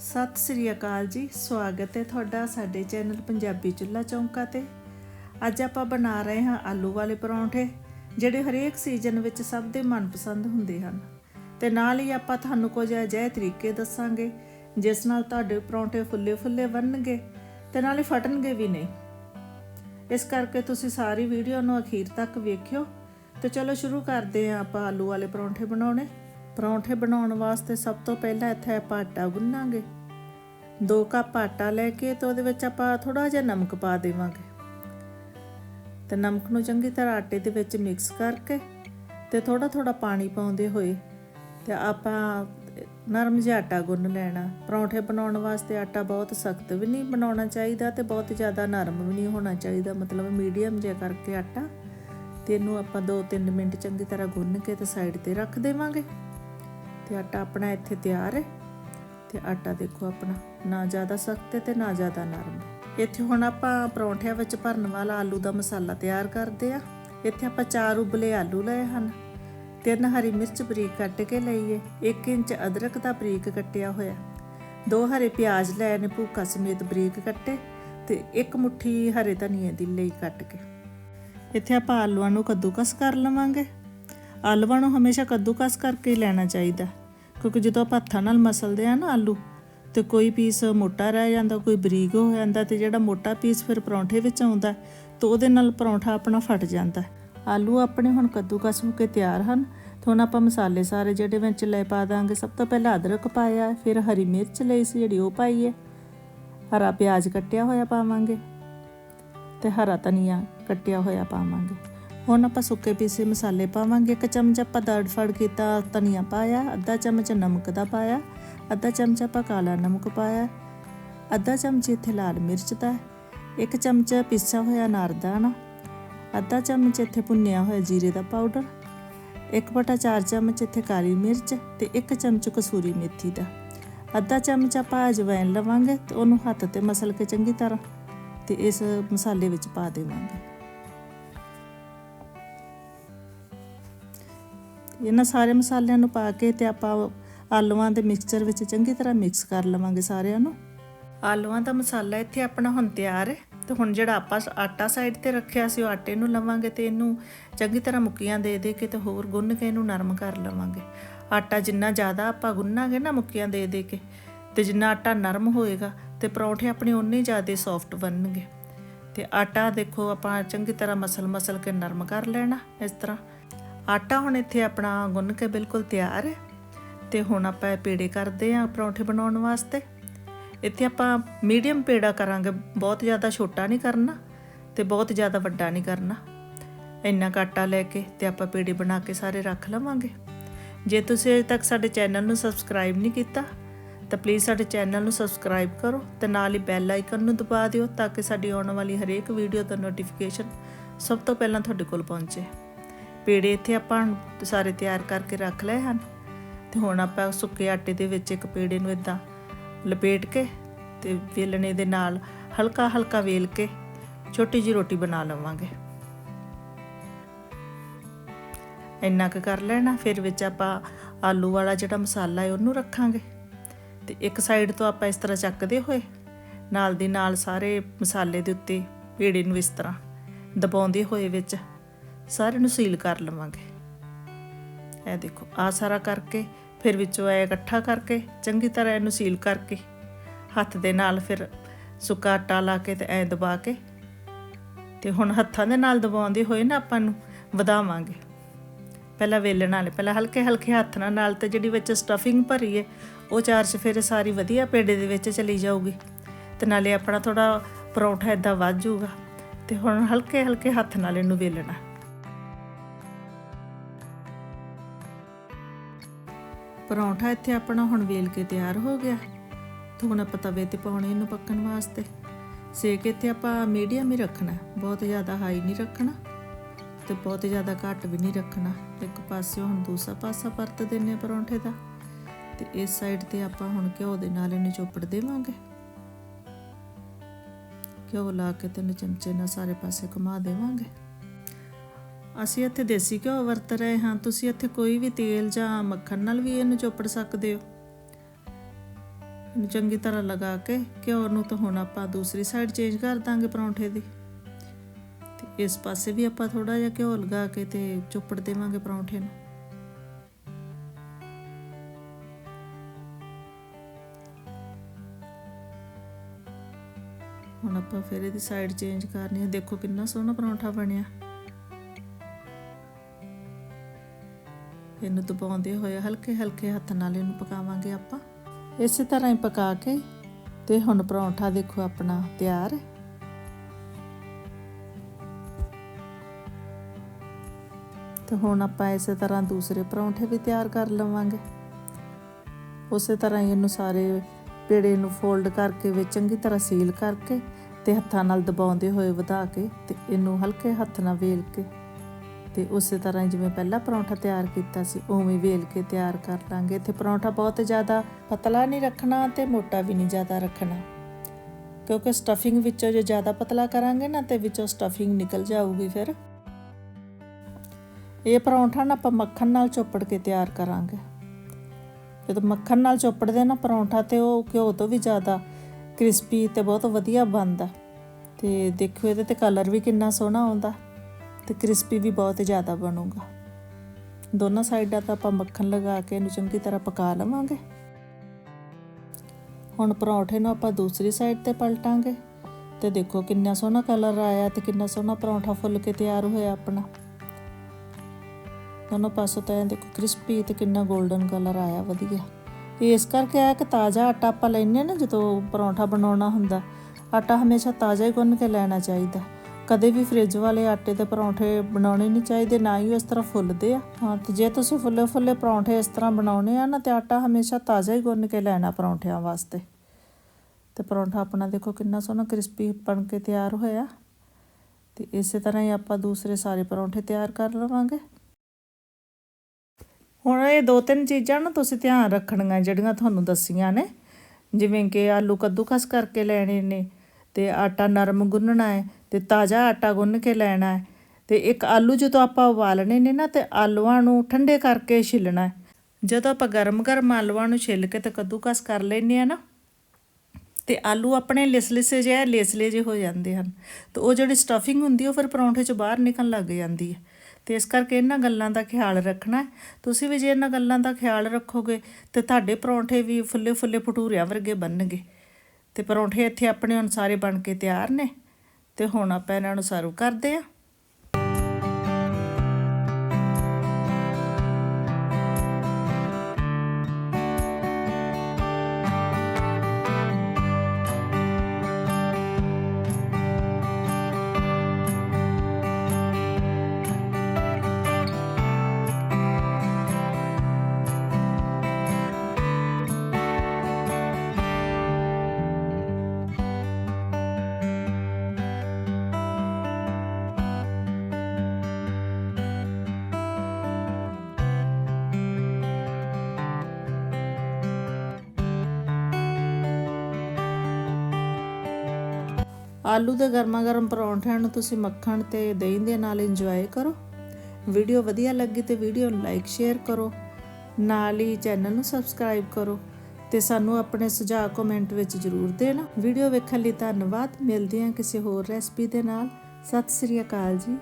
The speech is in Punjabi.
ਸਤਿ ਸ੍ਰੀ ਅਕਾਲ ਜੀ, ਸਵਾਗਤ ਹੈ ਤੁਹਾਡਾ ਸਾਡੇ ਚੈਨਲ ਪੰਜਾਬੀ ਚੁੱਲਾ ਚੌਂਕਾ ਤੇ। ਅੱਜ ਆਪਾਂ ਬਣਾ ਰਹੇ ਹਾਂ ਆਲੂ ਵਾਲੇ ਪਰੌਂਠੇ, ਜਿਹੜੇ ਹਰੇਕ ਸੀਜ਼ਨ ਵਿੱਚ ਸਭ ਦੇ ਮਨਪਸੰਦ ਹੁੰਦੇ ਹਨ। ਤੇ ਨਾਲ ਹੀ ਆਪਾਂ ਤੁਹਾਨੂੰ ਕੁਝ ਅਜਿਹੇ ਤਰੀਕੇ ਦੱਸਾਂਗੇ, ਜਿਸ ਨਾਲ ਤੁਹਾਡੇ ਪਰੌਂਠੇ ਫੁੱਲੇ ਫੁੱਲੇ ਬਣਨਗੇ ਤੇ ਨਾਲੇ ਫਟਣਗੇ ਵੀ ਨਹੀਂ। ਇਸ ਕਰਕੇ ਤੁਸੀਂ ਸਾਰੀ ਵੀਡੀਓ ਨੂੰ ਅਖੀਰ ਤੱਕ ਵੇਖਿਓ। ਤੇ ਚਲੋ ਸ਼ੁਰੂ ਕਰਦੇ ਹਾਂ ਆਪਾਂ ਆਲੂ ਵਾਲੇ ਪਰੌਂਠੇ ਬਣਾਉਣੇ। ਪਰੌਂਠੇ ਬਣਾਉਣ ਵਾਸਤੇ ਸਭ ਤੋਂ ਪਹਿਲਾਂ ਇੱਥੇ ਆਪਾਂ ਆਟਾ ਗੁੰਨਾਂਗੇ। 2 ਕੱਪ ਆਟਾ ਲੈ ਕੇ ਤੇ ਉਹਦੇ ਵਿੱਚ ਆਪਾਂ ਥੋੜਾ ਜਿਹਾ ਨਮਕ ਪਾ ਦੇਵਾਂਗੇ। ਤੇ ਨਮਕ ਨੂੰ ਚੰਗੀ ਤਰ੍ਹਾਂ ਆਟੇ ਦੇ ਵਿੱਚ ਮਿਕਸ ਕਰਕੇ ਤੇ ਥੋੜਾ ਥੋੜਾ ਪਾਣੀ ਪਾਉਂਦੇ ਹੋਏ ਤੇ ਆਪਾਂ ਨਰਮ ਜਿਹਾ ਆਟਾ ਗੁੰਨ ਲੈਣਾ। ਪਰੌਂਠੇ ਬਣਾਉਣ ਵਾਸਤੇ ਆਟਾ ਬਹੁਤ ਸਖਤ ਵੀ ਨਹੀਂ ਬਣਾਉਣਾ ਚਾਹੀਦਾ ਤੇ ਬਹੁਤ ਜ਼ਿਆਦਾ ਨਰਮ ਵੀ ਨਹੀਂ ਹੋਣਾ ਚਾਹੀਦਾ। ਮਤਲਬ ਮੀਡੀਅਮ ਜਿਹਾ ਕਰਕੇ ਆਟਾ ਤੇ ਇਹਨੂੰ ਆਪਾਂ 2-3 ਮਿੰਟ ਚੰਗੀ ਤਰ੍ਹਾਂ ਗੁੰਨ ਕੇ ਤੇ ਸਾਈਡ ਤੇ ਰੱਖ ਦੇਵਾਂਗੇ। ਤੇ ਆਟਾ ਆਪਣਾ ਇੱਥੇ ਤਿਆਰ ਹੈ। ਤੇ ਆਟਾ ਦੇਖੋ ਆਪਣਾ, ਨਾ ਜ਼ਿਆਦਾ ਸਖਤ ਹੈ ਤੇ ਨਾ ਜ਼ਿਆਦਾ ਨਰਮ ਇੱਥੇ ਹੁਣ ਆਪਾਂ ਪਰੌਂਠਿਆਂ ਵਿੱਚ ਭਰਨ ਵਾਲਾ ਆਲੂ ਦਾ ਮਸਾਲਾ ਤਿਆਰ ਕਰਦੇ ਆ ਇੱਥੇ ਆਪਾਂ ਚਾਰ ਉਬਲੇ ਆਲੂ ਲਏ ਹਨ। ਤਿੰਨ ਹਰੀ ਮਿਰਚ ਬਰੀਕ ਕੱਟ ਕੇ ਲਈਏ। 1 ਇੰਚ ਅਦਰਕ ਦਾ ਬਰੀਕ ਕੱਟਿਆ ਹੋਇਆ। ਦੋ ਹਰੇ ਪਿਆਜ਼ ਲਏ ਨੇ ਭੂਕਾ ਸਮੇਤ ਬਰੀਕ ਕੱਟੇ ਤੇ ਇੱਕ ਮੁਠੀ ਹਰੇ ਧਨੀਏ ਦੀ ਲਈ ਕੱਟ ਕੇ। ਇੱਥੇ ਆਪਾਂ ਆਲੂਆਂ ਨੂੰ ਕੱਦੂਕਸ ਕਰ ਲਵਾਂਗੇ। ਆਲੂਆਂ ਨੂੰ ਹਮੇਸ਼ਾ ਕੱਦੂਕਸ ਕਰਕੇ ਹੀ ਲੈਣਾ ਚਾਹੀਦਾ ਕਿਉਂਕਿ ਜਦੋਂ ਆਪਾਂ ਹੱਥਾਂ ਨਾਲ ਮਸਲਦੇ ਆ ਨਾ ਆਲੂ, ਤੇ ਕੋਈ ਪੀਸ ਮੋਟਾ ਰਹਿ ਜਾਂਦਾ, ਕੋਈ ਬਰੀਕ ਹੋ ਜਾਂਦਾ, ਤੇ ਜਿਹੜਾ ਮੋਟਾ ਪੀਸ ਫਿਰ ਪਰੌਂਠੇ ਵਿੱਚ ਆਉਂਦਾ, ਤੇ ਉਹਦੇ ਨਾਲ ਪਰੌਂਠਾ ਆਪਣਾ ਫਟ ਜਾਂਦਾ ਆਲੂ ਆਪਣੇ ਹੁਣ ਕੱਦੂਕਸ ਹੋ ਕੇ ਤਿਆਰ ਹਨ, ਤੇ ਹੁਣ ਆਪਾਂ ਮਸਾਲੇ ਸਾਰੇ ਜਿਹੜੇ ਵਿੱਚ ਲੈ ਪਾ ਦਾਂਗੇ। ਸਭ ਤੋਂ ਪਹਿਲਾਂ ਅਦਰਕ ਪਾਇਆ ਫਿਰ ਹਰੀ ਮਿਰਚ ਲਈ ਸੀ ਜਿਹੜੀ ਉਹ ਪਾਈ ਹੈ। ਹਰਾ ਪਿਆਜ਼ ਕੱਟਿਆ ਹੋਇਆ ਪਾਵਾਂਗੇ, ਤੇ ਹਰਾ ਧਨੀਆ ਕੱਟਿਆ ਹੋਇਆ ਪਾਵਾਂਗੇ। ਹੁਣ ਆਪਾਂ ਸੁੱਕੇ ਪੀਸੇ ਮਸਾਲੇ ਪਾਵਾਂਗੇ। ਇੱਕ ਚਮਚ ਆਪਾਂ ਦੜ ਫੜ ਕੀਤਾ, ਧਨੀਆ ਪਾਇਆ, ਅੱਧਾ ਚਮਚ ਨਮਕ ਦਾ ਪਾਇਆ, ਅੱਧਾ ਚਮਚ ਆਪਾਂ ਕਾਲਾ ਨਮਕ ਪਾਇਆ, ਅੱਧਾ ਚਮਚ ਇੱਥੇ ਲਾਲ ਮਿਰਚ ਦਾ, ਇੱਕ ਚਮਚ ਪਿਸਿਆ ਹੋਇਆ ਨਾਰਦਾਨਾ ਅੱਧਾ ਚਮਚ ਇੱਥੇ ਭੁੰਨਿਆ ਹੋਇਆ ਜੀਰੇ ਦਾ ਪਾਊਡਰ, ਇੱਕ ਬਟਾ ਚਾਰ ਚਮਚ ਇੱਥੇ ਕਾਲੀ ਮਿਰਚ ਤੇ ਇੱਕ ਚਮਚ ਕਸੂਰੀ ਮੇਥੀ ਦਾ। ਅੱਧਾ ਚਮਚ ਆਪਾਂ ਅਜਵਾਇਨ ਲਵਾਂਗੇ ਤੇ ਉਹਨੂੰ ਹੱਥ ਤੇ ਮਸਲ ਕੇ ਚੰਗੀ ਤਰ੍ਹਾਂ ਤੇ ਇਸ ਮਸਾਲੇ ਵਿੱਚ ਪਾ ਦੇਵਾਂਗੇ। ਇਹਨਾਂ ਸਾਰੇ ਮਸਾਲਿਆਂ ਨੂੰ ਪਾ ਕੇ ਤੇ ਆਪਾਂ ਆਲੂਆਂ ਦੇ ਮਿਕਸਚਰ ਵਿੱਚ ਚੰਗੀ ਤਰ੍ਹਾਂ ਮਿਕਸ ਕਰ ਲਵਾਂਗੇ ਸਾਰਿਆਂ ਨੂੰ। ਆਲੂਆਂ ਦਾ ਮਸਾਲਾ ਇੱਥੇ ਆਪਣਾ ਹੁਣ ਤਿਆਰ ਹੈ। ਤੇ ਹੁਣ ਜਿਹੜਾ ਆਪਾਂ ਆਟਾ ਸਾਈਡ ਤੇ ਰੱਖਿਆ ਸੀ, ਉਹ ਆਟੇ ਨੂੰ ਲਵਾਂਗੇ ਤੇ ਇਹਨੂੰ ਚੰਗੀ ਤਰ੍ਹਾਂ ਮੁੱਕੀਆਂ ਦੇ ਦੇ ਕੇ ਤੇ ਹੋਰ ਗੁੰਨ ਕੇ ਇਹਨੂੰ ਨਰਮ ਕਰ ਲਵਾਂਗੇ। ਆਟਾ ਜਿੰਨਾ ਜ਼ਿਆਦਾ ਆਪਾਂ ਗੁੰਨਾਂਗੇ ਨਾ ਮੁੱਕੀਆਂ ਦੇ ਦੇ ਕੇ, ਤੇ ਜਿੰਨਾ ਆਟਾ ਨਰਮ ਹੋਏਗਾ ਤੇ ਪਰੌਂਠੇ ਆਪਣੇ ਉਨੇ ਜ਼ਿਆਦਾ ਸੌਫਟ ਬਣਨਗੇ। ਤੇ ਆਟਾ ਦੇਖੋ ਆਪਾਂ ਚੰਗੀ ਤਰ੍ਹਾਂ ਮਸਲ ਮਸਲ ਕੇ ਨਰਮ ਕਰ ਲੈਣਾ ਇਸ ਤਰ੍ਹਾਂ। ਆਟਾ ਹੁਣ ਇੱਥੇ ਆਪਣਾ ਗੁੰਨ ਕੇ ਬਿਲਕੁਲ ਤਿਆਰ ਹੈ ਤੇ ਹੁਣ ਆਪਾਂ ਪੇੜੇ ਕਰਦੇ ਆਂ ਪਰੌਂਠੇ ਬਣਾਉਣ ਵਾਸਤੇ। ਇੱਥੇ ਆਪਾਂ ਮੀਡੀਅਮ ਪੇੜਾ ਕਰਾਂਗੇ, ਬਹੁਤ ਜ਼ਿਆਦਾ ਛੋਟਾ ਨਹੀਂ ਕਰਨਾ ਤੇ ਬਹੁਤ ਜ਼ਿਆਦਾ ਵੱਡਾ ਨਹੀਂ ਕਰਨਾ। ਇੰਨਾ ਕੁ ਆਟਾ ਲੈ ਕੇ ਤੇ ਆਪਾਂ ਪੇੜੇ ਬਣਾ ਕੇ ਸਾਰੇ ਰੱਖ ਲਵਾਂਗੇ। ਜੇ ਤੁਸੀਂ ਅਜੇ ਤੱਕ ਸਾਡੇ ਚੈਨਲ ਨੂੰ ਸਬਸਕ੍ਰਾਈਬ ਨਹੀਂ ਕੀਤਾ, ਤਾਂ ਪਲੀਜ਼ ਸਾਡੇ ਚੈਨਲ ਨੂੰ ਸਬਸਕ੍ਰਾਈਬ ਕਰੋ ਤੇ ਨਾਲ ਹੀ ਬੈਲ ਆਈਕਨ ਨੂੰ ਦਬਾ ਦਿਓ ਤਾਂ ਕਿ ਸਾਡੀ ਆਉਣ ਵਾਲੀ ਹਰੇਕ ਵੀਡੀਓ ਦਾ ਨੋਟੀਫਿਕੇਸ਼ਨ ਸਭ ਤੋਂ ਪਹਿਲਾਂ ਤੁਹਾਡੇ ਕੋਲ ਪਹੁੰਚੇ। ਪੇੜੇ ਇੱਥੇ ਆਪਾਂ ਸਾਰੇ ਤਿਆਰ ਕਰਕੇ ਰੱਖ ਲਏ ਹਨ। ਤੇ ਹੁਣ ਆਪਾਂ ਸੁੱਕੇ ਆਟੇ ਦੇ ਵਿੱਚ ਇੱਕ ਪੇੜੇ ਨੂੰ ਇਦਾਂ ਲਪੇਟ ਕੇ ਤੇ ਵੇਲਣੇ ਦੇ ਨਾਲ ਹਲਕਾ ਹਲਕਾ ਵੇਲ ਕੇ ਛੋਟੀ ਜੀ ਰੋਟੀ ਬਣਾ ਲਵਾਂਗੇ। ਇੰਨਾ ਕੁ ਕਰ ਲੈਣਾ, ਫਿਰ ਵਿੱਚ ਆਪਾਂ ਆਲੂ ਵਾਲਾ ਜਿਹੜਾ ਮਸਾਲਾ ਹੈ ਉਹਨੂੰ ਰੱਖਾਂਗੇ। ਤੇ ਇੱਕ ਸਾਈਡ ਤੋਂ ਆਪਾਂ ਇਸ ਤਰ੍ਹਾਂ ਚੱਕਦੇ ਹੋਏ ਨਾਲ ਦੀ ਨਾਲ ਸਾਰੇ ਮਸਾਲੇ ਦੇ ਉੱਤੇ ਪੇੜੇ ਨੂੰ ਇਸ ਤਰ੍ਹਾਂ ਦਬਾਉਂਦੇ ਹੋਏ ਵਿੱਚ ਸਾਰੇ ਨੂੰ ਸੀਲ ਕਰ ਲਵਾਂਗੇ। ਇਹ ਦੇਖੋ, ਆ ਸਾਰਾ ਕਰਕੇ, ਫਿਰ ਵਿੱਚੋਂ ਐ ਇਕੱਠਾ ਕਰਕੇ, ਚੰਗੀ ਤਰ੍ਹਾਂ ਇਹਨੂੰ ਸੀਲ ਕਰਕੇ, ਹੱਥ ਦੇ ਨਾਲ ਫਿਰ ਸੁੱਕਾ ਆਟਾ ਲਾ ਕੇ ਤੇ ਐ ਦਬਾ ਕੇ, ਤੇ ਹੁਣ ਹੱਥਾਂ ਦੇ ਨਾਲ ਦਬਾਉਂਦੇ ਹੋਏ ਨਾ ਆਪਾਂ ਨੂੰ ਵਧਾਵਾਂਗੇ। ਪਹਿਲਾਂ ਵੇਲਣ ਵਾਲੇ, ਪਹਿਲਾਂ ਹਲਕੇ ਹਲਕੇ ਹੱਥ ਨਾਲ ਨਾਲ ਤੇ ਜਿਹੜੀ ਵਿੱਚ ਸਟਫਿੰਗ ਭਰੀ ਹੈ ਉਹ ਚਾਰ ਚਫੇਰੇ ਸਾਰੀ ਵਧੀਆ ਪੇੜੇ ਦੇ ਵਿੱਚ ਚਲੀ ਜਾਊਗੀ। ਤੇ ਨਾਲੇ ਆਪਣਾ ਥੋੜਾ ਪਰੌਂਠਾ ਇਦਾਂ ਵੱਧ ਜਾਊਗਾ। ਤੇ ਹੁਣ ਹਲਕੇ ਹਲਕੇ ਹੱਥ ਨਾਲ ਇਹਨੂੰ ਵੇਲਣਾ। ਪਰੌਂਠਾ ਇੱਥੇ ਆਪਣਾ ਹੁਣ ਵੇਲ ਕੇ ਤਿਆਰ ਹੋ ਗਿਆ। ਤੇ ਹੁਣ ਆਪਾਂ ਤਵੇ ਤੇ ਪਾਉਣੇ ਇਹਨੂੰ ਪੱਕਣ ਵਾਸਤੇ। ਸੇਕ ਇੱਥੇ ਆਪਾਂ ਮੀਡੀਅਮ ਹੀ ਰੱਖਣਾ, ਬਹੁਤ ਜ਼ਿਆਦਾ ਹਾਈ ਨਹੀਂ ਰੱਖਣਾ ਤੇ ਬਹੁਤ ਜ਼ਿਆਦਾ ਘੱਟ ਵੀ ਨਹੀਂ ਰੱਖਣਾ। ਇੱਕ ਪਾਸੇ ਹੁਣ ਦੂਸਰਾ ਪਾਸਾ ਪਰਤ ਦਿੰਨੇ ਪਰੌਂਠੇ ਦਾ ਤੇ ਇਸ ਸਾਈਡ ਤੇ ਆਪਾਂ ਹੁਣ ਘਿਓ ਦੇ ਨਾਲ ਇਹਨੂੰ ਚੋਪੜ ਦੇਵਾਂਗੇ। ਘਿਓ ਲਾ ਕੇ ਤੇ ਚਮਚੇ ਨਾਲ ਸਾਰੇ ਪਾਸੇ ਘੁਮਾ ਦੇਵਾਂਗੇ। ਅਸੀਂ ਇੱਥੇ ਦੇਸੀ ਘਿਓ ਵਰਤ ਰਹੇ ਹਾਂ। ਤੁਸੀਂ ਇੱਥੇ ਕੋਈ ਵੀ ਤੇਲ ਜਾਂ ਮੱਖਣ ਨਾਲ ਵੀ ਇਹਨੂੰ ਚੋਪੜ ਸਕਦੇ ਹੋ। ਚੰਗੀ ਤਰ੍ਹਾਂ ਲਗਾ ਕੇ ਘਿਓ ਨੂੰ ਤਾਂ ਹੁਣ ਆਪਾਂ ਦੂਸਰੀ ਸਾਈਡ ਚੇਂਜ ਕਰ ਦਾਂਗੇ ਪਰੌਂਠੇ ਦੀ। ਤੇ ਇਸ ਪਾਸੇ ਵੀ ਆਪਾਂ ਥੋੜਾ ਜਿਹਾ ਘਿਓ ਲਗਾ ਕੇ ਤੇ ਚੁੱਪੜ ਦੇਵਾਂਗੇ ਪਰੌਂਠੇ ਨੂੰ। ਹੁਣ ਆਪਾਂ ਫਿਰ ਇਹਦੀ ਸਾਈਡ ਚੇਂਜ ਕਰਨੀ ਹੈ। ਦੇਖੋ ਕਿੰਨਾ ਸੋਹਣਾ ਪਰੌਂਠਾ ਬਣਿਆ। ਇਹਨੂੰ ਦਬਾਉਂਦੇ ਹੋਏ ਹਲਕੇ ਹਲਕੇ ਹੱਥ ਨਾਲ ਇਹਨੂੰ ਪਕਾਵਾਂਗੇ ਆਪਾਂ। ਇਸੇ ਤਰ੍ਹਾਂ ਹੀ ਪਕਾ ਕੇ ਤੇ ਹੁਣ ਪਰੌਂਠਾ ਦੇਖੋ ਆਪਣਾ ਤਿਆਰ। ਹੈ ਤੇ ਹੁਣ ਆਪਾਂ ਇਸੇ ਤਰ੍ਹਾਂ ਦੂਸਰੇ ਪਰੌਂਠੇ ਵੀ ਤਿਆਰ ਕਰ ਲਵਾਂਗੇ। ਉਸੇ ਤਰ੍ਹਾਂ ਹੀ ਇਹਨੂੰ ਸਾਰੇ ਪੇੜੇ ਨੂੰ ਫੋਲਡ ਕਰਕੇ ਵਿੱਚ ਚੰਗੀ ਤਰ੍ਹਾਂ ਸੀਲ ਕਰਕੇ ਤੇ ਹੱਥਾਂ ਨਾਲ ਦਬਾਉਂਦੇ ਹੋਏ ਵਧਾ ਕੇ ਤੇ ਇਹਨੂੰ ਹਲਕੇ ਹੱਥ ਨਾਲ ਵੇਲ ਕੇ ਤੇ ਉਸੇ ਤਰ੍ਹਾਂ ਹੀ ਜਿਵੇਂ ਪਹਿਲਾਂ ਪਰੌਂਠਾ ਤਿਆਰ ਕੀਤਾ ਸੀ, ਉਵੇਂ ਵੇਲ ਕੇ ਤਿਆਰ ਕਰ ਲਾਂਗੇ। ਤੇ ਪਰੌਂਠਾ ਬਹੁਤ ਜ਼ਿਆਦਾ ਪਤਲਾ ਨਹੀਂ ਰੱਖਣਾ ਤੇ ਮੋਟਾ ਵੀ ਨਹੀਂ ਜ਼ਿਆਦਾ ਰੱਖਣਾ। ਕਿਉਂਕਿ ਸਟਫਿੰਗ ਵਿੱਚੋਂ ਜੇ ਜ਼ਿਆਦਾ ਪਤਲਾ ਕਰਾਂਗੇ ਨਾ, ਤੇ ਵਿੱਚੋਂ ਸਟਫਿੰਗ ਨਿਕਲ ਜਾਊਗੀ ਫਿਰ। ਇਹ ਪਰੌਂਠਾ ਨਾ ਆਪਾਂ ਮੱਖਣ ਨਾਲ ਚੋਪੜ ਕੇ ਤਿਆਰ ਕਰਾਂਗੇ। ਜਦੋਂ ਮੱਖਣ ਨਾਲ ਚੋਪੜਦੇ ਨਾ ਪਰੌਂਠਾ, ਤੇ ਉਹ ਘਿਓ ਤੋਂ ਵੀ ਜ਼ਿਆਦਾ ਕ੍ਰਿਸਪੀ ਤੇ ਬਹੁਤ ਵਧੀਆ ਬਣਦਾ। ਤੇ ਦੇਖਿਓ ਇਹਦੇ ਤੇ ਕਲਰ ਵੀ ਕਿੰਨਾ ਸੋਹਣਾ ਆਉਂਦਾ। ਤੇ ਕ੍ਰਿਸਪੀ ਵੀ ਬਹੁਤ ਜ਼ਿਆਦਾ ਬਣੂਗਾ। ਦੋਨਾਂ ਸਾਈਡਾਂ ਤਾਂ ਆਪਾਂ ਮੱਖਣ ਲਗਾ ਕੇ ਇਹਨੂੰ ਚੰਗੀ ਤਰ੍ਹਾਂ ਪਕਾ ਲਵਾਂਗੇ। ਹੁਣ ਪਰੌਂਠੇ ਨੂੰ ਆਪਾਂ ਦੂਸਰੀ ਸਾਈਡ ਤੇ ਪਲਟਾਂਗੇ। ਤੇ ਦੇਖੋ ਕਿੰਨਾ ਸੋਹਣਾ ਕਲਰ ਆਇਆ ਤੇ ਕਿੰਨਾ ਸੋਹਣਾ ਪਰੌਂਠਾ ਫੁੱਲ ਕੇ ਤਿਆਰ ਹੋਇਆ ਆਪਣਾ। ਦੋਨੋਂ ਪਾਸੋਂ ਤਾਂ ਇਹ ਦੇਖੋ ਕ੍ਰਿਸਪੀ ਤੇ ਕਿੰਨਾ 골ਡਨ ਕਲਰ ਆਇਆ, ਵਧੀਆ। ਇਸ ਕਰਕੇ ਆ ਕਿ ਤਾਜ਼ਾ ਆਟਾ ਆਪਾਂ ਲੈਨੇ ਨਾ ਜਦੋਂ ਪਰੌਂਠਾ ਬਣਾਉਣਾ ਹੁੰਦਾ, ਆਟਾ ਹਮੇਸ਼ਾ ਤਾਜ਼ਾ ਹੀ ਗੁੰਨ ਕੇ ਲੈਣਾ ਚਾਹੀਦਾ। ਕਦੇ ਵੀ ਫ੍ਰਿਜ ਵਾਲੇ ਆਟੇ ਦੇ ਪਰੌਂਠੇ ਬਣਾਉਣੇ ਨਹੀਂ ਚਾਹੀਦੇ, ਨਾ ਹੀ ਉਹ ਇਸ ਤਰ੍ਹਾਂ ਫੁੱਲਦੇ ਆ। ਹਾਂ, ਤੇ ਜੇ ਤੁਸੀਂ ਫੁੱਲੇ ਫੁੱਲੇ ਪਰੌਂਠੇ ਇਸ ਤਰ੍ਹਾਂ ਬਣਾਉਣੇ ਆ ਨਾ ਤੇ ਆਟਾ ਹਮੇਸ਼ਾ ਤਾਜ਼ਾ ਹੀ ਗੁੰਨ ਕੇ ਲੈਣਾ ਪਰੌਂਠਿਆਂ ਵਾਸਤੇ। ਤੇ ਪਰੌਂਠਾ ਆਪਣਾ ਦੇਖੋ ਕਿੰਨਾ ਸੋਹਣਾ ਕ੍ਰਿਸਪੀ ਬਣ ਕੇ ਤਿਆਰ ਹੋਇਆ। ਤੇ ਇਸੇ ਤਰ੍ਹਾਂ ਹੀ ਆਪਾਂ ਦੂਸਰੇ ਸਾਰੇ ਪਰੌਂਠੇ ਤਿਆਰ ਕਰ ਲਵਾਂਗੇ। ਹੁਣ ਇਹ ਦੋ ਤਿੰਨ ਚੀਜ਼ਾਂ ਨਾ ਤੁਸੀਂ ਧਿਆਨ ਰੱਖਣੀਆਂ ਜਿਹੜੀਆਂ ਤੁਹਾਨੂੰ ਦੱਸੀਆਂ ਨੇ। ਜਿਵੇਂ ਕਿ ਆਲੂ ਕੱਦੂਕਸ ਕਰਕੇ ਲੈਣੇ ਨੇ ਤੇ ਆਟਾ ਨਰਮ ਗੁੰਨਣਾ ਹੈ। ਤੇ ਤਾਜ਼ਾ ਆਟਾ ਗੁੰਨ ਕੇ ਲੈਣਾ ਹੈ। ਤੇ ਇੱਕ ਆਲੂ ਜਦੋਂ ਆਪਾਂ ਉਬਾਲਣੇ ਨੇ ਨਾ, ਤੇ ਆਲੂਆਂ ਨੂੰ ਠੰਡੇ ਕਰਕੇ ਛਿੱਲਣਾ ਹੈ। ਜਦੋਂ ਆਪਾਂ ਗਰਮ-ਗਰਮ ਆਲੂਆਂ ਨੂੰ ਛਿੱਲ ਕੇ ਤੇ ਕੱਦੂਕਸ ਕਰ ਲੈਨੇ ਆ ਨਾ, ਤੇ ਆਲੂ ਆਪਣੇ ਲਿਸਲਿਸੇ ਜਿਹੇ ਲੇਸਲੇ ਜਿਹੇ ਹੋ ਜਾਂਦੇ ਹਨ। ਤੇ ਉਹ ਜਿਹੜੀ ਸਟਫਿੰਗ ਹੁੰਦੀ ਉਹ ਫਿਰ ਪਰੌਂਠੇ 'ਚ ਬਾਹਰ ਨਿਕਲਣ ਲੱਗ ਜਾਂਦੀ ਹੈ। ਤੇ ਇਸ ਕਰਕੇ ਇਹਨਾਂ ਗੱਲਾਂ ਦਾ ਖਿਆਲ ਰੱਖਣਾ ਤੁਸੀਂ ਵੀ ਜੇ ਇਹਨਾਂ ਗੱਲਾਂ ਦਾ ਖਿਆਲ ਰੱਖੋਗੇ, ਤੇ ਤੁਹਾਡੇ ਪਰੌਂਠੇ ਵੀ ਫੁੱਲੇ ਫੁੱਲੇ ਭਟੂਰਿਆਂ ਵਰਗੇ ਬਣਨਗੇ। ਤੇ ਪਰੌਂਠੇ ਇੱਥੇ ਆਪਣੇ ਹੁਣ ਸਾਰੇ ਬਣ ਕੇ ਤਿਆਰ ਨੇ। ਤੇ ਹੁਣ ਆਪਾਂ ਇਹਨਾਂ ਨੂੰ ਸਰਵ ਕਰਦੇ ਹਾਂ। ਆਲੂ ਦੇ ਗਰਮਾ ਗਰਮ ਪਰੌਂਠਿਆਂ ਨੂੰ ਤੁਸੀਂ ਮੱਖਣ ਤੇ ਦਹੀਂ ਦੇ ਨਾਲ ਇੰਜੋਏ ਕਰੋ। ਵੀਡੀਓ ਵਧੀਆ ਲੱਗੀ ਤੇ ਵੀਡੀਓ ਨੂੰ ਲਾਈਕ ਸ਼ੇਅਰ ਕਰੋ। ਨਾਲ ਹੀ ਚੈਨਲ ਨੂੰ ਸਬਸਕ੍ਰਾਈਬ ਕਰੋ ਤੇ ਸਾਨੂੰ ਆਪਣੇ ਸੁਝਾਅ ਕਮੈਂਟ ਵਿੱਚ ਜ਼ਰੂਰ ਦੇਣਾ। ਵੀਡੀਓ ਵੇਖਣ ਲਈ ਧੰਨਵਾਦ। ਮਿਲਦੇ ਹਾਂ ਕਿਸੇ ਹੋਰ ਰੈਸਪੀ ਦੇ ਨਾਲ। ਸਤਿ ਸ੍ਰੀ ਅਕਾਲ ਜੀ।